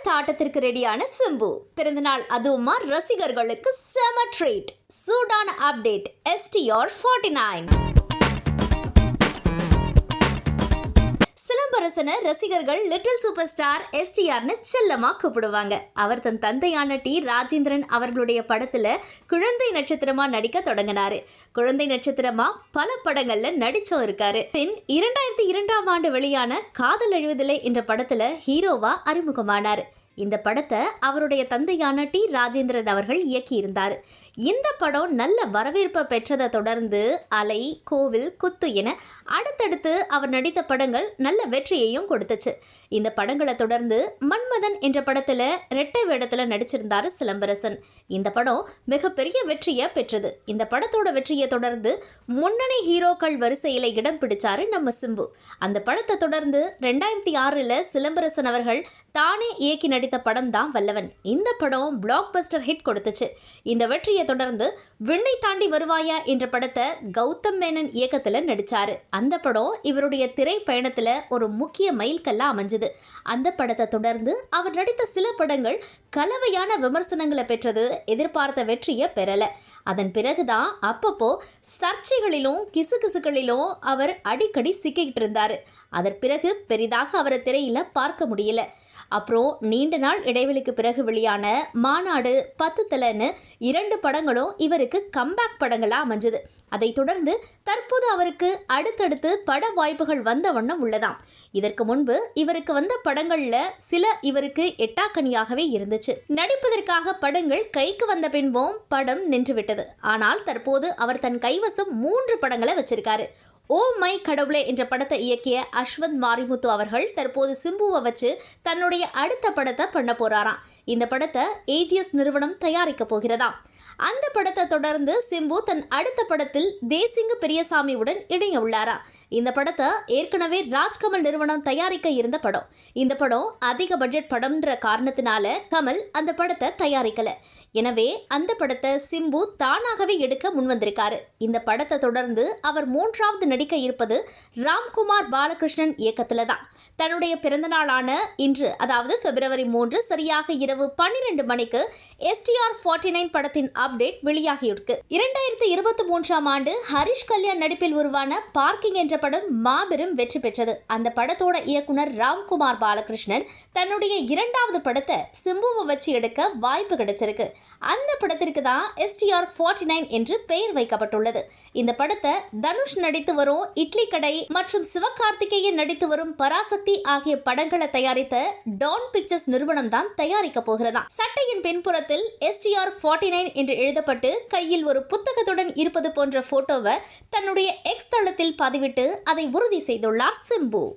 அடுத்த ஆட்டத்திற்கு ரெடியான சிம்பு. பிறந்தநாள் அதுவுமா ரசிகர்களுக்கு செம ட்ரீட் சூடான அப்டேட் எஸ்டிஆர் ஃபார்ட்டி நைன் இளவரசனை ரசிகர்கள் லிட்டில் சூப்பர் ஸ்டார் எஸ்டிஆர்னு செல்லமா கூப்பிடுவாங்க. அவர் தன் தந்தையான டி. ராஜேந்திரன் அவர்களுடைய படத்துல குழந்தை நட்சத்திரமா நடிக்க தொடங்கினாரு. குழந்தை நட்சத்திரமா பல படங்கள்ல நடிச்சும் இருக்காரு. பின் இரண்டாயிரத்தி இரண்டாம் ஆண்டு வெளியான காதல் எழுவதில்லை என்ற படத்துல ஹீரோவா அறிமுகமானார். இந்த படத்தை அவருடைய தந்தையான டி. ராஜேந்திரன் அவர்கள் இயக்கியிருந்தார். இந்த படம் நல்ல வரவேற்பை பெற்றதை தொடர்ந்து அலை கோவில் குத்து என அடுத்தடுத்து அவர் நடித்த படங்கள் நல்ல வெற்றியையும் கொடுத்துச்சு. இந்த படங்களை தொடர்ந்து மன்மதன் என்ற படத்தில் ரெட்டை வேடத்தில் நடிச்சிருந்தாரு சிலம்பரசன். இந்த படம் மிகப்பெரிய வெற்றியை பெற்றது. இந்த படத்தோட வெற்றியை தொடர்ந்து முன்னணி ஹீரோக்கள் வரிசையில் இடம் பிடிச்சாரு நம்ம சிம்பு. அந்த படத்தை தொடர்ந்து ரெண்டாயிரத்தி ஆறில் சிலம்பரசன் அவர்கள் தானே இயக்கி நடித்த படம் தான் வல்லவன். இந்த படம் பிளாக் பஸ்டர் ஹிட் கொடுத்துச்சு. இந்த வெற்றியை தொடர்ந்து விண்ணை தாண்டி வருவாயா என்ற படத்தை கௌதம் மேனன் இயக்கத்தில் நடித்தார் அந்த படம் இவருடைய திரை பயணத்தில் ஒரு முக்கிய மைல்கல்லாக அமைஞ்சது. அந்த படத்தை தொடர்ந்து அவர் நடித்த சில படங்கள் கலவையான விமர்சனங்களை பெற்றது எதிர்பார்த்த வெற்றியை பெறலை. அதன் பிறகுதான் அப்பப்போ சர்ச்சைகளிலும் கிசுகிசுகளிலும் அவர் அடிக்கடி சிக்கிக்கிட்டு இருந்தார். அதன் பிறகு பெரிதாக அவரை திரையில் பார்க்க முடியல. அப்புறம் நீண்ட நாள் இடைவெளிக்கு பிறகு வெளியான மாநாடு பத்து தலைன்னு இரண்டு படங்களும் இவருக்கு கம்பேக் படங்களாக அமைஞ்சது. அதைத் தொடர்ந்து தற்போது அவருக்கு அடுத்தடுத்து பட வாய்ப்புகள் வந்த வண்ணம் உள்ளதாம். இதற்கு முன்பு இவருக்கு வந்த படங்கள்ல சில இவருக்கு எட்டாக்கனியாகவே இருந்துச்சு. நடிப்பதற்காக படங்கள் கைக்கு வந்த பின்பும் படம் நின்றுவிட்டது. ஆனால் தற்போது அவர் தன் கைவசம் மூன்று படங்களை வச்சிருக்காரு. ஓ மை கடவுளே என்ற படத்தை இயக்கிய அஸ்வந்த் மாரிமுத்து அவர்கள் தற்போது சிம்புவை வச்சு தன்னுடைய அடுத்த படத்தை பண்ண போறாராம். இந்த படத்தை ஏஜிஎஸ் நிறுவனம் தயாரிக்க போகிறதாம் அந்த படத்தை தொடர்ந்து சிம்பு தன் அடுத்த படத்தில் தேசிங்கு பெரியசாமியுடன் இணைய உள்ளாரா? இந்த படத்தை ஏற்கனவே ராஜ்கமல் நிறுவனம் தயாரிக்க இருந்த படம். இந்த படம் அதிக பட்ஜெட் படம்ன்ற காரணத்தினால கமல் அந்த படத்தை தயாரிக்கல. எனவே அந்த படத்தை சிம்பு தானாகவே எடுக்க முன்வந்திருக்காரு. இந்த படத்தை தொடர்ந்து அவர் மூன்றாவது நடிக்க இருப்பது ராம்குமார் பாலகிருஷ்ணன் இயக்கத்துல தான். தன்னுடைய பிறந்தநாளான இன்று அதாவது பிப்ரவரி மூன்று சரியாக இரவு பன்னிரண்டு மணிக்கு எஸ்டிஆர் ஃபார்ட்டி நைன் படத்தின் அப்டேட் வெளியாகியிருக்கு. இரண்டாயிரத்தி இருபத்தி மூன்றாம் ஆண்டு ஹரிஷ் கல்யாண் நடிப்பில் உருவான பார்க்கிங் என்ற படம் மாபெரும் வெற்றி பெற்றது. அந்த படத்தோட இயக்குனர் ராம்குமார் பாலகிருஷ்ணன் தன்னுடைய இரண்டாவது படத்தை சிம்புவை வச்சு எடுக்க வாய்ப்பு கிடைச்சிருக்கு. அந்த படத்திற்கு தான் எஸ்டிஆர் ஃபார்ட்டி நைன் என்று பெயர் வைக்கப்பட்டுள்ளது. இந்த படத்தை தனுஷ் நடித்து வரும் இட்லி கடை மற்றும் சிவகார்த்திகேயன் நடித்து வரும் பராசக்தி ஆகிய படங்களை தயாரித்த டான் பிக்சர்ஸ் நிறுவனம் தான் தயாரிக்க போகிறதா சட்டையின் பின்புறத்தில் எஸ்டிஆர் ஃபார்ட்டி நைன் என்று எழுதப்பட்டு கையில் ஒரு புத்தகத்துடன் இருப்பது போன்ற போட்டோவை தன்னுடைய எக்ஸ் தளத்தில் பதிவிட்டு அதை உறுதி செய்துள்ளார் சிம்பு.